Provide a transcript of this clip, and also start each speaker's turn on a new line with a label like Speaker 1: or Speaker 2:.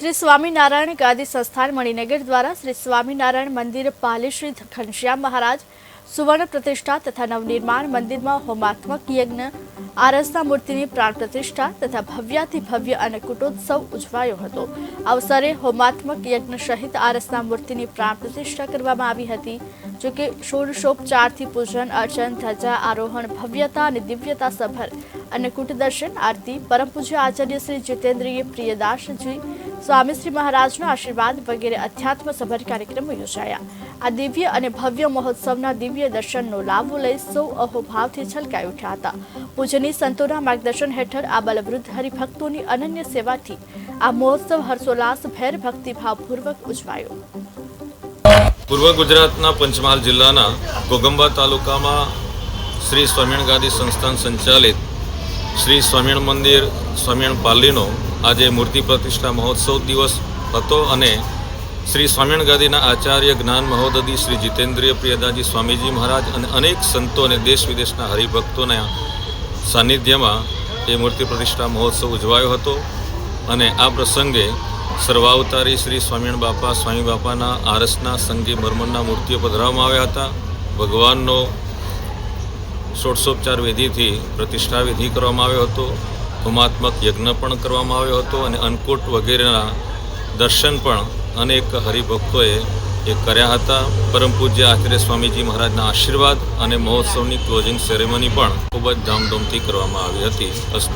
Speaker 1: શ્રી સ્વામિનારાયણ ગાદી સંસ્થાન મણિનગર દ્વારા શ્રી સ્વામિનારાયણ મંદિર પાલી શ્રી ઘનશ્યામ મહારાજ સુવર્ણ પ્રતિષ્ઠા તથા નવનિર્માણ મંદિરમાં હોમાત્મક યજ્ઞ, આરસના મૂર્તિની પ્રાણ પ્રતિષ્ઠા તથા ભવ્યાથી ભવ્ય અને કુટોત્સવ ઉજવાયો હતો. અવસરે હોમાત્મક યજ્ઞ સહિત આરસના મૂર્તિની પ્રાણ પ્રતિષ્ઠા કરવામાં આવી હતી જોકે ષોડશોપચારથી પૂજન, અર્ચન, ધજા, આરોહણ, ભવ્યતા અને દિવ્યતા સભર અને કુટદર્શન આરતી, પરમ પૂજ્ય આચાર્ય શ્રી જીતેન્દ્રિય પ્રિયદાસજી સ્વામી મહારાજના આશીર્વાદ વગેરે અધ્યાત્મ સભર કાર્યક્રમો યોજાયા. આ દિવ્ય અને ભવ્ય મહોત્સવના દિવ્ય દર્શનનો લાભો લઈ સૌ અહોભાવથી છલકાઈ ઉઠ્યા હતા. પૂજની સંતોના માર્ગદર્શન હેઠળ આ બલવૃદ્ધ હરિભક્તોની અનન્ય સેવાથી આ મહોત્સવ હર્ષોલ્લાસ, ભેર ભક્તિભાવપૂર્વક ઉજવાયો.
Speaker 2: પૂર્વ ગુજરાતના પંચમહાલ જિલ્લાના ગોગંબા તાલુકામાં શ્રી સ્વામિયણ ગાદી સંસ્થાન સંચાલિત શ્રી સ્વામિયણ મંદિર સ્વામિયણ પાલીનો આજે મૂર્તિ પ્રતિષ્ઠા મહોત્સવ દિવસ હતો અને શ્રી સ્વામિણ ગાદીના આચાર્ય જ્ઞાન મહોદદી શ્રી જીતેન્દ્રિય પ્રિયદાજી સ્વામીજી મહારાજ અને અનેક સંતો અને દેશ વિદેશના હરિભક્તોના સાનિધ્યમાં એ મૂર્તિ પ્રતિષ્ઠા મહોત્સવ ઉજવાયો હતો અને આ પ્રસંગે સર્વાવતારી શ્રી સ્વામિયણ બાપા, સ્વામી બાપાના આરસના સંગી મર્મણના મૂર્તિઓ પધરાવવામાં આવ્યા હતા. ભગવાનનો ષોડશોપચાર વિધિથી પ્રતિષ્ઠા વિધિ કરવામાં આવ્યો હતો. હોમાત્મક યજ્ઞ પણ કરવામાં આવ્યો હતો અને અન્નકૂટ વગેરેના દર્શન પણ અનેક હરિભક્તોએ એ કર્યા હતા. પરમ પૂજ્ય આચાર્ય સ્વામીજી મહારાજના આશીર્વાદ અને મહોત્સવની ક્લોઝિંગ સેરેમની પણ ખૂબ જ ધામધૂમથી કરવામાં આવી હતી. અસ્તુ